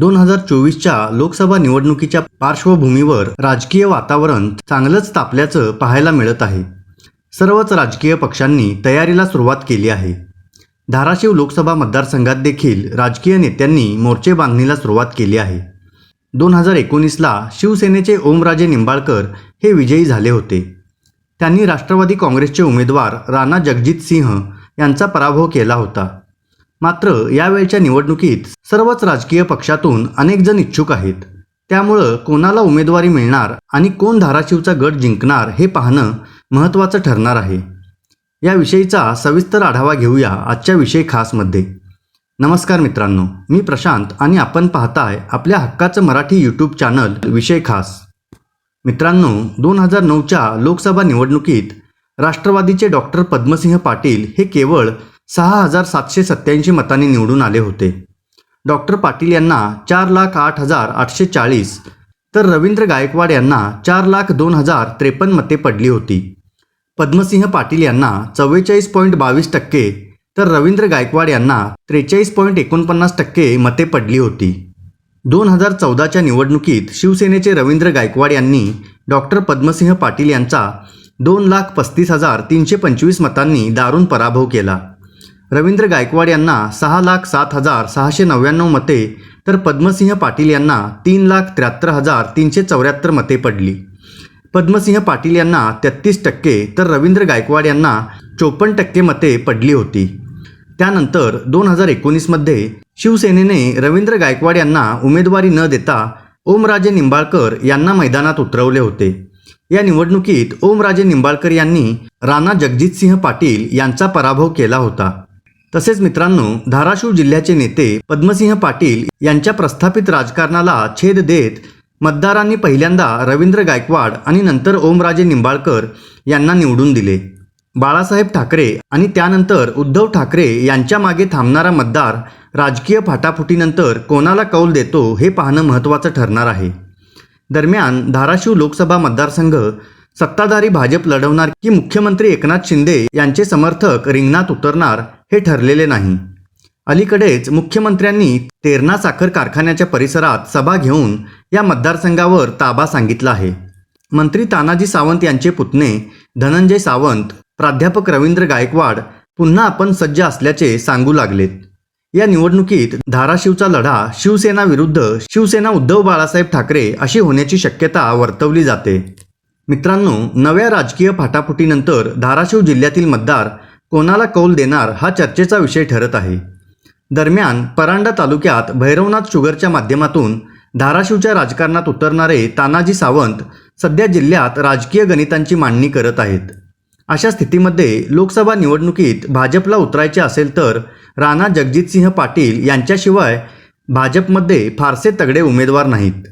दोन हजार चोवीसच्या लोकसभा निवडणुकीच्या पार्श्वभूमीवर राजकीय वातावरण चांगलंच तापल्याचं पाहायला मिळत आहे. सर्वच राजकीय पक्षांनी तयारीला सुरुवात केली आहे. धाराशिव लोकसभा मतदारसंघात देखील राजकीय नेत्यांनी मोर्चे बांधणीला सुरुवात केली आहे. दोन हजार एकोणीसला शिवसेनेचे ओमराजे निंबाळकर हे विजयी झाले होते. त्यांनी राष्ट्रवादी काँग्रेसचे उमेदवार राणा जगजित सिंह यांचा पराभव केला होता. मात्र यावेळच्या निवडणुकीत सर्वच राजकीय पक्षातून अनेक जण इच्छुक आहेत. त्यामुळं कोणाला उमेदवारी मिळणार आणि कोण धाराशिवचा गट जिंकणार हे पाहणं महत्त्वाचं ठरणार आहे. याविषयीचा सविस्तर आढावा घेऊया आजच्या विषय खासमध्ये. नमस्कार मित्रांनो मी प्रशांत आणि आपण पाहताय आपल्या हक्काचं मराठी यूट्यूब चॅनल विषय खास. मित्रांनो दोन हजार नऊच्या लोकसभा निवडणुकीत राष्ट्रवादीचे डॉक्टर पद्मसिंह पाटील हे केवळ सहा हजार सातशे सत्याऐंशी मतांनी निवडून आले होते. डॉक्टर पाटील यांना चार लाख आठ हजार आठशे चाळीस तर रवींद्र गायकवाड यांना चार लाख दोन हजार त्रेपन्न मते पडली होती. पद्मसिंह पाटील यांना चव्वेचाळीस पॉईंट बावीस टक्के तर रवींद्र गायकवाड यांना त्रेचाळीस पॉईंट एकोणपन्नास टक्के मते पडली होती. दोन हजार चौदाच्या निवडणुकीत शिवसेनेचे रवींद्र गायकवाड यांनी डॉक्टर पद्मसिंह पाटील यांचा दोन लाख पस्तीस हजार तीनशे पंचवीस मतांनी दारुण पराभव केला. रवींद्र गायकवाड यांना सहा लाख सात हजार सहाशे नव्याण्णव मते तर पद्मसिंह पाटील यांना तीन लाख त्र्याहत्तर हजार तीनशे चौऱ्याहत्तर मते पडली. पद्मसिंह पाटील यांना तेहत्तीस टक्के तर रवींद्र गायकवाड यांना चोपन्न टक्के मते पडली होती. त्यानंतर दोन हजार एकोणीसमध्ये शिवसेनेने रवींद्र गायकवाड यांना उमेदवारी न देता ओमराजे निंबाळकर यांना मैदानात उतरवले होते. या निवडणुकीत ओमराजे निंबाळकर यांनी राणा जगजितसिंह पाटील यांचा पराभव केला होता. तसेच मित्रांनो धाराशिव जिल्ह्याचे नेते पद्मसिंह पाटील यांच्या प्रस्थापित राजकारणाला छेद देत मतदारांनी पहिल्यांदा रवींद्र गायकवाड आणि नंतर ओमराजे निंबाळकर यांना निवडून दिले. बाळासाहेब ठाकरे आणि त्यानंतर उद्धव ठाकरे यांच्या मागे थांबणारा मतदार राजकीय फाटाफुटीनंतर कोणाला कौल देतो हे पाहणं महत्त्वाचं ठरणार आहे. दरम्यान धाराशिव लोकसभा मतदारसंघ सत्ताधारी भाजप लढवणार की मुख्यमंत्री एकनाथ शिंदे यांचे समर्थक रिंगणात उतरणार हे ठरलेले नाही. अलीकडेच मुख्यमंत्र्यांनी तेरणा साखर कारखान्याच्या परिसरात सभा घेऊन या मतदारसंघावर ताबा सांगितला आहे. मंत्री तानाजी सावंत यांचे पुतणे धनंजय सावंत प्राध्यापक रवींद्र गायकवाड पुन्हा आपण सज्ज असल्याचे सांगू लागलेत. या निवडणुकीत धाराशिवचा लढा शिवसेना विरुद्ध शिवसेना उद्धव बाळासाहेब ठाकरे अशी होण्याची शक्यता वर्तवली जाते. मित्रांनो नव्या राजकीय फाटाफुटीनंतर धाराशिव जिल्ह्यातील मतदार कोणाला कौल देणार हा चर्चेचा विषय ठरत आहे. दरम्यान परांडा तालुक्यात भैरवनाथ शुगरच्या माध्यमातून धाराशिवच्या राजकारणात उतरणारे तानाजी सावंत सध्या जिल्ह्यात राजकीय गणितांची मांडणी करत आहेत. अशा स्थितीमध्ये लोकसभा निवडणुकीत भाजपला उतरायचे असेल तर राणा जगजितसिंह पाटील यांच्याशिवाय भाजपमध्ये फारसे तगडे उमेदवार नाहीत.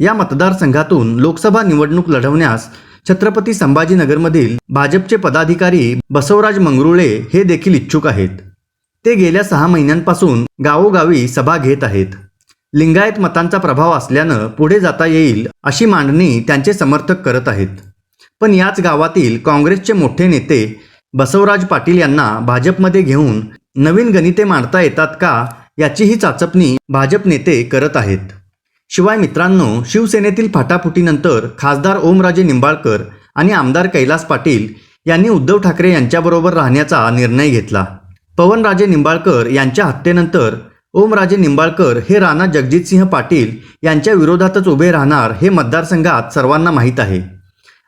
या मतदारसंघातून लोकसभा निवडणूक लढवण्यास छत्रपती संभाजीनगरमधील भाजपचे पदाधिकारी बसवराज मंगरुळे हे देखील इच्छुक आहेत. ते गेल्या सहा महिन्यांपासून गावोगावी सभा घेत आहेत. लिंगायत मतांचा प्रभाव असल्यानं पुढे जाता येईल अशी मांडणी त्यांचे समर्थक करत आहेत. पण याच गावातील काँग्रेसचे मोठे नेते बसवराज पाटील यांना भाजपमध्ये घेऊन नवीन गणिते मांडता येतात का याचीही चाचपणी भाजप नेते करत आहेत. शिवाय मित्रांनो शिवसेनेतील फाटाफुटीनंतर खासदार ओमराजे निंबाळकर आणि आमदार कैलास पाटील यांनी उद्धव ठाकरे यांच्याबरोबर राहण्याचा निर्णय घेतला. पवनराजे निंबाळकर यांच्या हत्येनंतर ओमराजे निंबाळकर हे राणा जगजितसिंह पाटील यांच्या विरोधातच उभे राहणार हे मतदारसंघात सर्वांना माहीत आहे.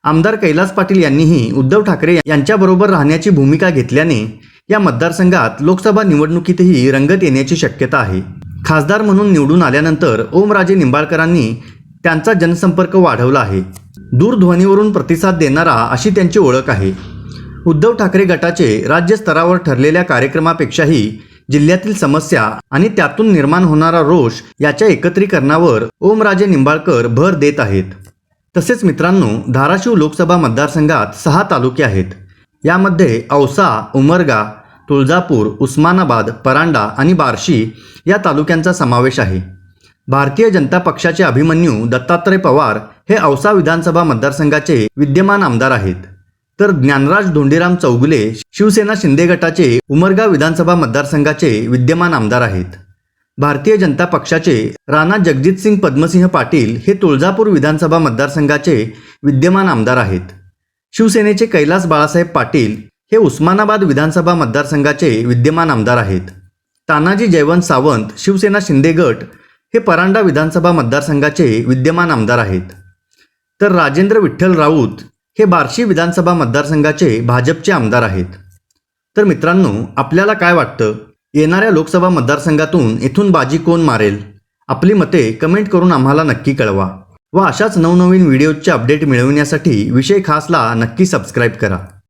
आमदार कैलास पाटील यांनीही उद्धव ठाकरे यांच्याबरोबर राहण्याची भूमिका घेतल्याने या मतदारसंघात लोकसभा निवडणुकीतही रंगत येण्याची शक्यता आहे. खासदार म्हणून निवडून आल्यानंतर ओमराजे निंबाळकरांनी त्यांचा जनसंपर्क वाढवला आहे. दूरध्वनीवरून प्रतिसाद देणारा अशी त्यांची ओळख आहे. उद्धव ठाकरे गटाचे राज्य स्तरावर ठरलेल्या कार्यक्रमापेक्षाही जिल्ह्यातील समस्या आणि त्यातून निर्माण होणारा रोष याच्या एकत्रीकरणावर ओमराजे निंबाळकर भर देत आहेत. तसेच मित्रांनो धाराशिव लोकसभा मतदारसंघात सहा तालुके आहेत. यामध्ये औसा उमरगा तुळजापूर उस्मानाबाद परांडा आणि बार्शी या तालुक्यांचा समावेश आहे. भारतीय जनता पक्षाचे अभिमन्यू दत्तात्रय पवार हे औसा विधानसभा मतदारसंघाचे विद्यमान आमदार आहेत. तर ज्ञानराज धोंडीराम चौगुले शिवसेना शिंदे गटाचे उमरगा विधानसभा मतदारसंघाचे विद्यमान आमदार आहेत. भारतीय जनता पक्षाचे राणा जगजितसिंग पद्मसिंह पाटील हे तुळजापूर विधानसभा मतदारसंघाचे विद्यमान आमदार आहेत. शिवसेनेचे कैलास बाळासाहेब पाटील हे उस्मानाबाद विधानसभा मतदारसंघाचे विद्यमान आमदार आहेत. तानाजी जयवंत सावंत शिवसेना शिंदे गट हे परांडा विधानसभा मतदारसंघाचे विद्यमान आमदार आहेत. तर राजेंद्र विठ्ठल राऊत हे बार्शी विधानसभा मतदारसंघाचे भाजपचे आमदार आहेत. तर मित्रांनो आपल्याला काय वाटतं? येणाऱ्या लोकसभा मतदारसंघातून इथून बाजी कोण मारेल? आपली मते कमेंट करून आम्हाला नक्की कळवा व अशाच नवनवीन व्हिडिओजचे अपडेट मिळवण्यासाठी विषय खासला नक्की सबस्क्राईब करा.